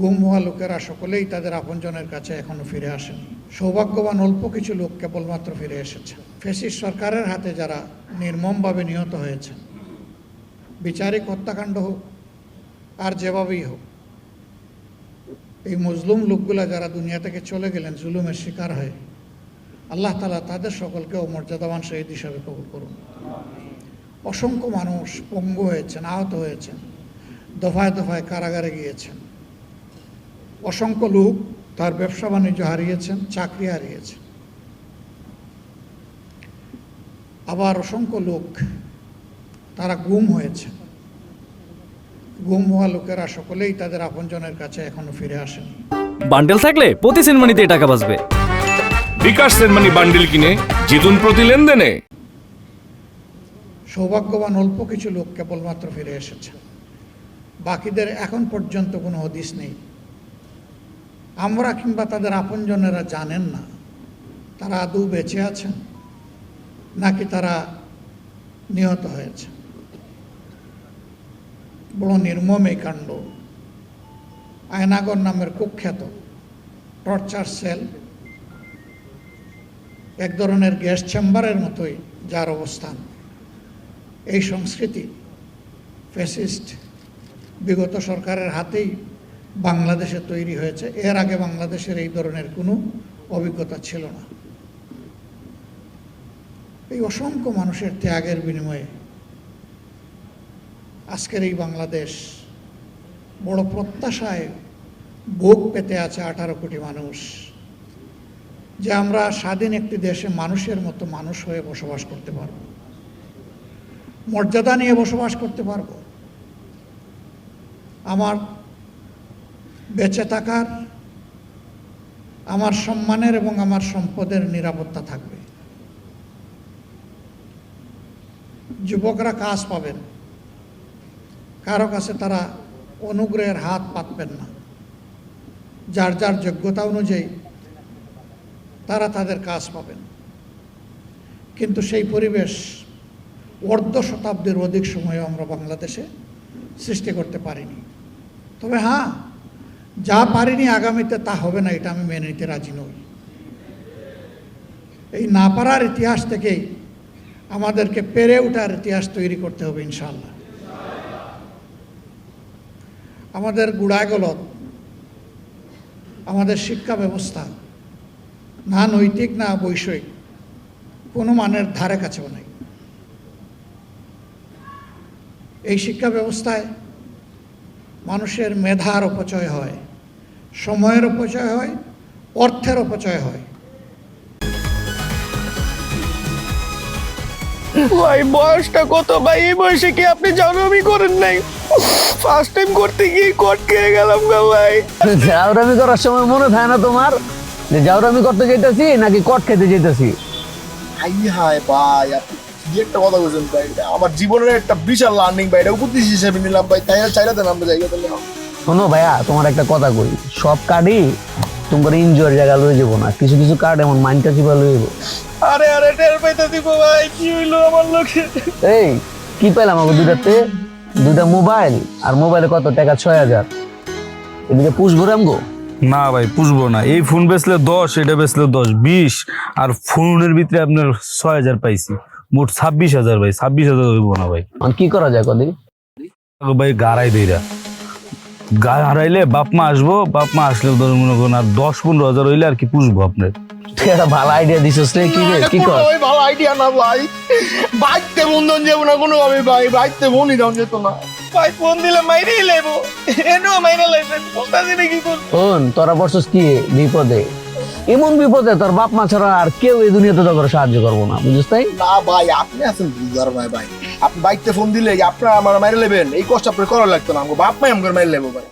গুম হওয়া লোকেরা সকলেই তাদের আপনজনের কাছে এখনও ফিরে আসেন। সৌভাগ্যবান অল্প কিছু লোক কেবলমাত্র ফিরে এসেছে। ফেসিস সরকারের হাতে যারা নির্মমভাবে নিহত হয়েছে, বিচারিক হত্যাকাণ্ড হোক আর যেভাবেই হোক, এই মজলুম লোকগুলা যারা দুনিয়া থেকে চলে গেলেন, জুলুমের শিকার হয়ে, আল্লাহ তালা তাদের সকলকেও মর্যাদাবান শহীদ হিসাবে কবুল করুন। অসংখ্য মানুষ পঙ্গু হয়েছেন, আহত হয়েছেন, দফায় দফায় কারাগারে গিয়েছেন। অসংখ্য লোক তার ব্যবসা বাণিজ্য হারিয়েছেন চাকরি হারিয়েছেন। আবার অসংখ্য লোক তারা গুম হয়েছেন। গুম হওয়া লোকেরা সকলেই তাদের আপনজনের কাছে এখনও ফিরে আসেন। বান্ডেল থাকলে প্রতি সিনেমানিতে টাকা বাঁচবে। বিকাশ সেনমানি বান্ডিল কিনে জিতুন প্রতি লেনদেনে। সৌভাগ্যবান অল্প কিছু লোক কেবলমাত্র ফিরে এসেছে। বাকিদের এখন পর্যন্ত কোনো হদিস নেই। আমরা কিংবা তাদের আপনজনেরা জানেন না। তারা আদৌ বেঁচে আছেন? নাকি তারা নিহত হয়েছে? বড় নির্মম এই কাণ্ড। আয়নাগর নামের কুখ্যাত টর্চার সেল এক ধরনের গ্যাস চেম্বারের মতোই যার অবস্থান। এই সংস্কৃতি ফ্যাসিস্ট বিগত সরকারের হাতেই বাংলাদেশে তৈরি হয়েছে। এর আগে বাংলাদেশের এই ধরনের কোনো অভিজ্ঞতা ছিল না। এই অসংখ্য মানুষের ত্যাগের বিনিময়ে আজকের এই বাংলাদেশ বড় প্রত্যাশায় ভোগ পেতে আছে আঠারো কোটি মানুষ, যে আমরা স্বাধীন একটি দেশে মানুষের মতো মানুষ হয়ে বসবাস করতে পারব। মর্যাদা নিয়ে বসবাস করতে পারব। আমার বেঁচে থাকার, আমার সম্মানের এবং আমার সম্পদের নিরাপত্তা থাকবে। যুবকরা কাজ পাবেন। কারও কাছে তারা অনুগ্রহের হাত পাতবেন না। যার যার যোগ্যতা অনুযায়ী তারা তাদের কাজ পাবেন। কিন্তু সেই পরিবেশ অর্ধ শতাব্দীর অধিক সময়ও আমরা বাংলাদেশে সৃষ্টি করতে পারিনি। তবে হ্যাঁ যা পারিনি আগামীতে তা হবে না, এটা আমি মেনে নিতে রাজি নই। এই না পারার ইতিহাস থেকেই আমাদেরকে পেরে ওঠার ইতিহাস তৈরি করতে হবে ইনশাল্লাহ আমাদের গুড়াগলত আমাদের শিক্ষা ব্যবস্থা, না নৈতিক, না বৈষয়িক, কোনো মানের ধারে কাছেও নাই। এই শিক্ষা ব্যবস্থায় মানুষের মেধার অপচয় হয়। সময়ের অপচয় হয় অর্থের অপচয় হয়। ভাই বয়সটা কত ভাই? এই বয়সে কি আপনি করেন নাই? ফার্স্ট টাইম করতে গিয়ে কট খেয়ে গেলাম গা ভাই। জাউরামি করার সময় মনে থাকে না তোমার? যে জাউরামি করতে যেতেছি নাকি কট খেতে যেতেছি হাই হাই ভাই আপনি কি একটা কথা বলছেন ভাই? আমার জীবনের একটা বিশাল লার্নিং ভাই এটা উপদেশ হিসেবে নিলাম ভাই তাই চাইলে দেন আমরা জায়গা তাহলে। শোনো ভাইয়া তোমার একটা কথা কই। সব কার্ডই তোমার ইনজয়ের জায়গা লয়ে যাব না। কিছু কিছু কার্ড এমন মাইন্ডটা চিপা লয়ে যাব? আরে আরে টের পাইতে দিব ভাই কি হইল আমার লোকে এই কি পেলাম আমাকে দুইটাতে? দুইটা মোবাইল আর মোবাইলে কত? টাকা ছয় হাজার। এদিকে পুষবো রামগো না ভাই পুষবো না এই ফোন বেচলে দশ এটা বেচলে দশ বিশ আর ফোনের ভিতরে আপনার ছয় হাজার পাইছি। মোট ছাব্বিশ হাজার ভাই ছাব্বিশ হাজার হইব না ভাই। এখন কি করা যায় কদিন? ভাই গাড়াই দেইরা গা হারাইলে বাপ মা আসব বাপ মা আসলে ধরুন মনে করুন আর দশ পনেরো হাজার হইলে আর কি পুষবো আপনার। তুই একটা ভালো আইডিয়া দিছিস রে কি রে কি কর? ভালো আইডিয়া না ভাই। বাইকতে বন্ধন যাব না কোনো ভাবে ভাই বাইকতে মনই দাম যেত না। ভাই ফোন দিলে মাইরে লেবো এনো মাইরে লাইছে বুঝতাছি না কি করব? ফোন তোরা বর্ষস কি বিপদে। এমন বিপদে তোর বাপ মা ছাড়া আর কেউ এই দুনিয়াতে তোর সাহায্য করব না, বুঝিস তাই? না ভাই, আপনি আছেন বুঝার ভাই ভাই? আপনি বাইকতে ফোন দিলে আপনারা আমার মাইরে নেবেন, এই কষ্ট আপনার করা লাগতো না আমাকে বাপ মাই আমার মাইরে নেব ভাই।